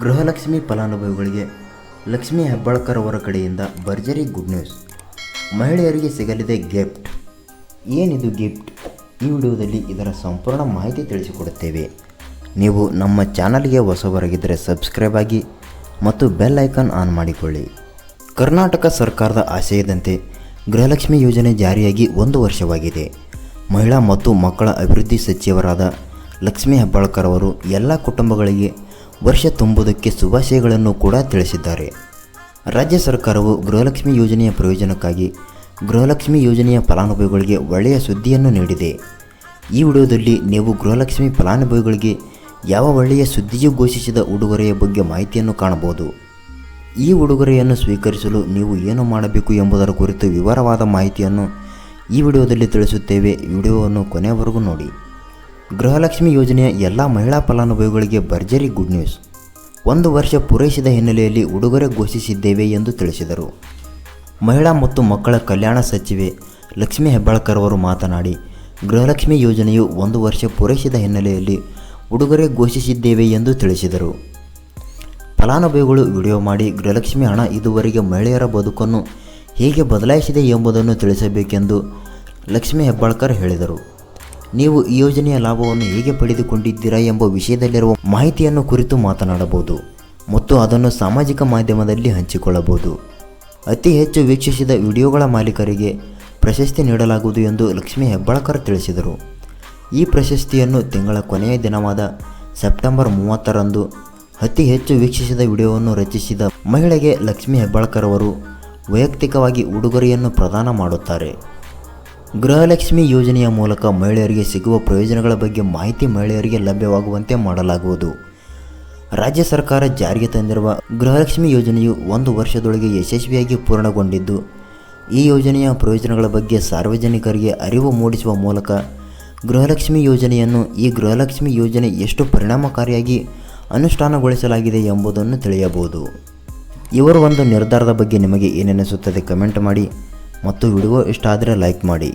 ಗೃಹಲಕ್ಷ್ಮಿ ಫಲಾನುಭವಿಗಳಿಗೆ ಲಕ್ಷ್ಮಿ ಹೆಬ್ಬಾಳ್ಕರ್ ಅವರ ಕಡೆಯಿಂದ ಭರ್ಜರಿ ಗುಡ್ ನ್ಯೂಸ್. ಮಹಿಳೆಯರಿಗೆ ಸಿಗಲಿದೆ ಗಿಫ್ಟ್. ಏನಿದು ಗಿಫ್ಟ್? ಈ ವಿಡಿಯೋದಲ್ಲಿ ಇದರ ಸಂಪೂರ್ಣ ಮಾಹಿತಿ ತಿಳಿಸಿಕೊಡುತ್ತೇವೆ. ನೀವು ನಮ್ಮ ಚಾನಲ್ಗೆ ಹೊಸವರಾಗಿದ್ದರೆ ಸಬ್ಸ್ಕ್ರೈಬ್ ಆಗಿ ಮತ್ತು ಬೆಲ್ ಐಕಾನ್ ಆನ್ ಮಾಡಿಕೊಳ್ಳಿ. ಕರ್ನಾಟಕ ಸರ್ಕಾರದ ಆಶಯದಂತೆ ಗೃಹಲಕ್ಷ್ಮಿ ಯೋಜನೆ ಜಾರಿಯಾಗಿ ಒಂದು ವರ್ಷವಾಗಿದೆ. ಮಹಿಳಾ ಮತ್ತು ಮಕ್ಕಳ ಅಭಿವೃದ್ಧಿ ಸಚಿವರಾದ ಲಕ್ಷ್ಮೀ ಹೆಬ್ಬಾಳ್ಕರ್ ಅವರು ಎಲ್ಲ ಕುಟುಂಬಗಳಿಗೆ ವರ್ಷ ತುಂಬುವುದಕ್ಕೆ ಶುಭಾಶಯಗಳನ್ನು ಕೂಡ ತಿಳಿಸಿದ್ದಾರೆ. ರಾಜ್ಯ ಸರ್ಕಾರವು ಗೃಹಲಕ್ಷ್ಮಿ ಯೋಜನೆಯ ಪ್ರಯೋಜನಕ್ಕಾಗಿ ಗೃಹಲಕ್ಷ್ಮಿ ಯೋಜನೆಯ ಫಲಾನುಭವಿಗಳಿಗೆ ಒಳ್ಳೆಯ ಸುದ್ದಿಯನ್ನು ನೀಡಿದೆ. ಈ ವಿಡಿಯೋದಲ್ಲಿ ನೀವು ಗೃಹಲಕ್ಷ್ಮಿ ಫಲಾನುಭವಿಗಳಿಗೆ ಯಾವ ಒಳ್ಳೆಯ ಸುದ್ದಿಯು ಘೋಷಿಸಿದ ಉಡುಗೊರೆಯ ಬಗ್ಗೆ ಮಾಹಿತಿಯನ್ನು ಕಾಣಬಹುದು. ಈ ಉಡುಗೊರೆಯನ್ನು ಸ್ವೀಕರಿಸಲು ನೀವು ಏನು ಮಾಡಬೇಕು ಎಂಬುದರ ಕುರಿತು ವಿವರವಾದ ಮಾಹಿತಿಯನ್ನು ಈ ವಿಡಿಯೋದಲ್ಲಿ ತಿಳಿಸುತ್ತೇವೆ. ವಿಡಿಯೋವನ್ನು ಕೊನೆಯವರೆಗೂ ನೋಡಿ. ಗೃಹಲಕ್ಷ್ಮಿ ಯೋಜನೆಯ ಎಲ್ಲ ಮಹಿಳಾ ಫಲಾನುಭವಿಗಳಿಗೆ ಭರ್ಜರಿ ಗುಡ್ ನ್ಯೂಸ್. ಒಂದು ವರ್ಷ ಪೂರೈಸಿದ ಹಿನ್ನೆಲೆಯಲ್ಲಿ ಉಡುಗೊರೆ ಘೋಷಿಸಿದ್ದೇವೆ ಎಂದು ತಿಳಿಸಿದರು. ಮಹಿಳಾ ಮತ್ತು ಮಕ್ಕಳ ಕಲ್ಯಾಣ ಸಚಿವೆ ಲಕ್ಷ್ಮೀ ಹೆಬ್ಬಾಳ್ಕರ್ ಅವರು ಮಾತನಾಡಿ, ಗೃಹಲಕ್ಷ್ಮಿ ಯೋಜನೆಯು ಒಂದು ವರ್ಷ ಪೂರೈಸಿದ ಹಿನ್ನೆಲೆಯಲ್ಲಿ ಉಡುಗೊರೆ ಘೋಷಿಸಿದ್ದೇವೆ ಎಂದು ತಿಳಿಸಿದರು. ಫಲಾನುಭವಿಗಳು ವಿಡಿಯೋ ಮಾಡಿ, ಗೃಹಲಕ್ಷ್ಮಿ ಹಣ ಇದುವರೆಗೆ ಮಹಿಳೆಯರ ಬದುಕನ್ನು ಹೇಗೆ ಬದಲಾಯಿಸಿದೆ ಎಂಬುದನ್ನು ತಿಳಿಸಬೇಕೆಂದು ಲಕ್ಷ್ಮೀ ಹೆಬ್ಬಾಳ್ಕರ್ ಹೇಳಿದರು. ನೀವು ಈ ಯೋಜನೆಯ ಲಾಭವನ್ನು ಹೇಗೆ ಪಡೆದುಕೊಂಡಿದ್ದೀರಾ ಎಂಬ ವಿಷಯದಲ್ಲಿರುವ ಮಾಹಿತಿಯನ್ನು ಕುರಿತು ಮಾತನಾಡಬಹುದು ಮತ್ತು ಅದನ್ನು ಸಾಮಾಜಿಕ ಮಾಧ್ಯಮದಲ್ಲಿ ಹಂಚಿಕೊಳ್ಳಬಹುದು. ಅತಿ ಹೆಚ್ಚು ವೀಕ್ಷಿಸಿದ ವಿಡಿಯೋಗಳ ಮಾಲೀಕರಿಗೆ ಪ್ರಶಸ್ತಿ ನೀಡಲಾಗುವುದು ಎಂದು ಲಕ್ಷ್ಮೀ ಹೆಬ್ಬಾಳ್ಕರ್ ತಿಳಿಸಿದರು. ಈ ಪ್ರಶಸ್ತಿಯನ್ನು ತಿಂಗಳ ಕೊನೆಯ ದಿನವಾದ ಸೆಪ್ಟೆಂಬರ್ ಮೂವತ್ತರಂದು ಅತಿ ಹೆಚ್ಚು ವೀಕ್ಷಿಸಿದ ವಿಡಿಯೋವನ್ನು ರಚಿಸಿದ ಮಹಿಳೆಗೆ ಲಕ್ಷ್ಮೀ ಹೆಬ್ಬಾಳ್ಕರ್ ಅವರು ವೈಯಕ್ತಿಕವಾಗಿ ಉಡುಗೊರೆಯನ್ನು ಪ್ರದಾನ ಮಾಡುತ್ತಾರೆ. ಗೃಹಲಕ್ಷ್ಮಿ ಯೋಜನೆಯ ಮೂಲಕ ಮಹಿಳೆಯರಿಗೆ ಸಿಗುವ ಪ್ರಯೋಜನಗಳ ಬಗ್ಗೆ ಮಾಹಿತಿ ಮಹಿಳೆಯರಿಗೆ ಲಭ್ಯವಾಗುವಂತೆ ಮಾಡಲಾಗುವುದು. ರಾಜ್ಯ ಸರ್ಕಾರ ಜಾರಿಗೆ ತಂದಿರುವ ಗೃಹಲಕ್ಷ್ಮಿ ಯೋಜನೆಯು ಒಂದು ವರ್ಷದೊಳಗೆ ಯಶಸ್ವಿಯಾಗಿ ಪೂರ್ಣಗೊಂಡಿದ್ದು, ಈ ಯೋಜನೆಯ ಪ್ರಯೋಜನಗಳ ಬಗ್ಗೆ ಸಾರ್ವಜನಿಕರಿಗೆ ಅರಿವು ಮೂಡಿಸುವ ಮೂಲಕ ಗೃಹಲಕ್ಷ್ಮಿ ಯೋಜನೆಯನ್ನು ಈ ಗೃಹಲಕ್ಷ್ಮಿ ಯೋಜನೆ ಎಷ್ಟು ಪರಿಣಾಮಕಾರಿಯಾಗಿ ಅನುಷ್ಠಾನಗೊಳಿಸಲಾಗಿದೆ ಎಂಬುದನ್ನು ತಿಳಿಯಬಹುದು. ಇವರ ಒಂದು ನಿರ್ಧಾರದ ಬಗ್ಗೆ ನಿಮಗೆ ಏನೆನಿಸುತ್ತದೆ ಕಮೆಂಟ್ ಮಾಡಿ. ಮತ್ತು ವಿಡಿಯೋ ಇಷ್ಟ ಆದರೆ ಲೈಕ್ ಮಾಡಿ.